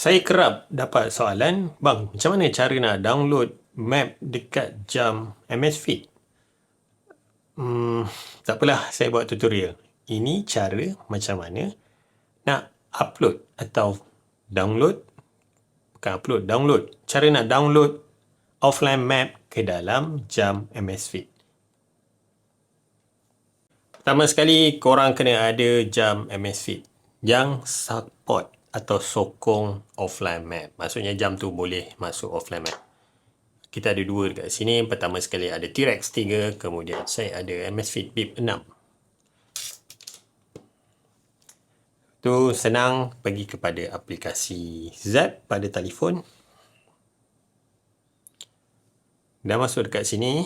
Saya kerap dapat soalan, bang, macam mana cara nak download map dekat jam MS Fit? Hmm, tak apalah, saya buat tutorial. Ini cara macam mana nak upload atau download, bukan upload, download. Cara nak download offline map ke dalam jam MS Fit. Pertama sekali, korang kena ada jam MS Fit yang support atau sokong offline map. Maksudnya jam tu boleh masuk offline map. Kita ada dua dekat sini. Pertama sekali ada T-Rex 3, kemudian saya ada Amazfit Bip 6. Tu senang pergi kepada aplikasi Z pada telefon. Dah masuk dekat sini.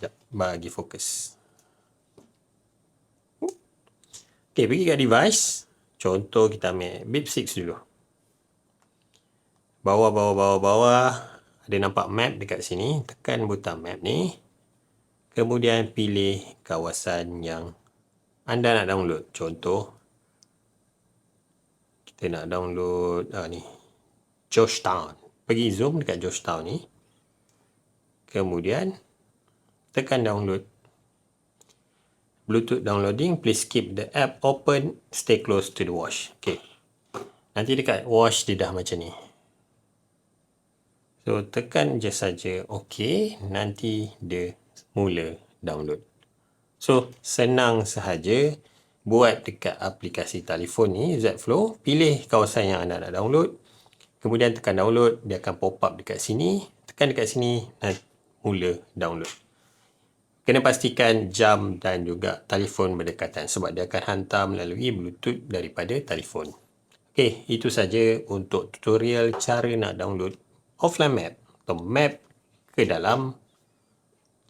Sekejap, bagi fokus. Okay, pergi kat device. Contoh kita ambil BIP 6 dulu. Bawah, bawah, bawah, bawah. Ada nampak map dekat sini. Tekan butang map ni. Kemudian pilih kawasan yang anda nak download. Contoh. Kita nak download ah, ni. Georgetown. Pergi zoom dekat Georgetown ni. Kemudian tekan download. Bluetooth downloading, please keep the app open, stay close to the watch. Okay. Nanti dekat watch dia dah macam ni. So, tekan je saja OK. Nanti dia mula download. So, senang sahaja buat dekat aplikasi telefon ni, Zflow. Pilih kawasan yang anda nak download. Kemudian tekan download, dia akan pop up dekat sini. Tekan dekat sini, mula download kena pastikan jam dan juga telefon berdekatan sebab dia akan hantar melalui bluetooth daripada telefon. Okey, itu saja untuk tutorial cara nak download offline map atau map ke dalam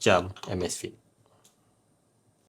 jam MS Fit.